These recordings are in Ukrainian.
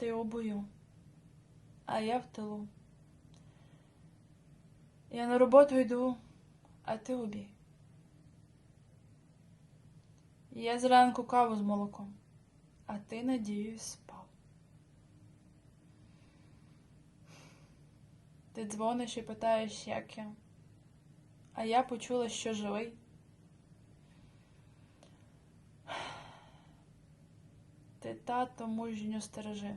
Ти у бою, а я в тилу. Я на роботу йду, а ти у бій. Я зранку каву з молоком, а ти, надіюсь, спав. Ти дзвониш і питаєш, як я, а я почула, що живий. Ти тато мужньо стережи,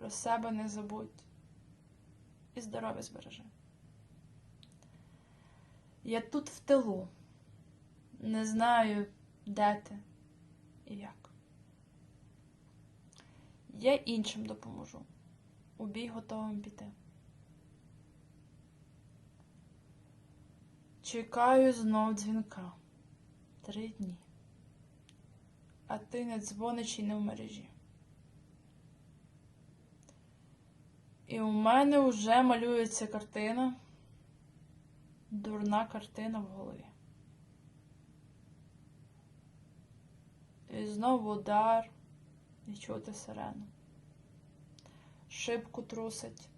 про себе не забудь і здоров'я збережи. Я тут в тилу, не знаю, де ти і як. Я іншим допоможу, у бій готовим піти. Чекаю знов дзвінка три дні а ти не дзвониш і не в мережі. І у мене вже малюється картина, дурна картина в голові. І знову удар, і чути сирену. Шибку трусить.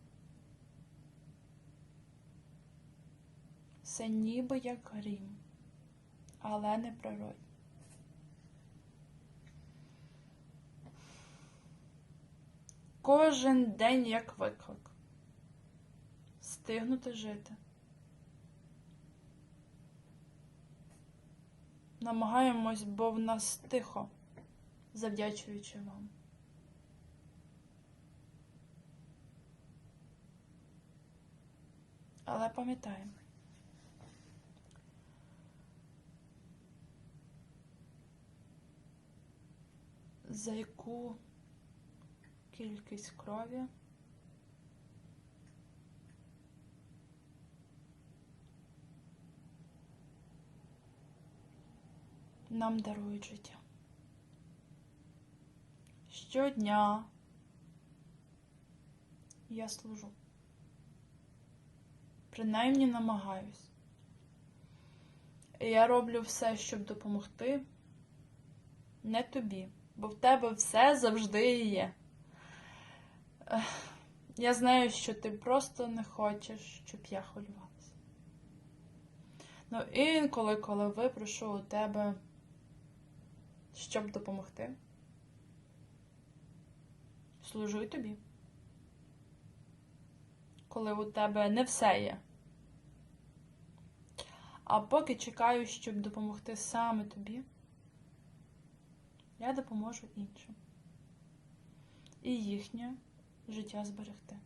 Все ніби як грім, але не природні. Кожен день як виклик. Стигнути жити. Намагаємось, бо в нас тихо, завдячуючи вам. Але пам'ятаємо. За яку кількість крові нам дарують життя. Щодня я служу. Принаймні намагаюсь. Я роблю все, щоб допомогти не тобі, бо в тебе все завжди є. Я знаю, що ти просто не хочеш, щоб я хвилювалася. Ну, інколи, коли випрошу у тебе, щоб допомогти, служу й тобі. Коли у тебе не все є. А поки чекаю, щоб допомогти саме тобі, я допоможу іншим. І їхнє життя зберегти.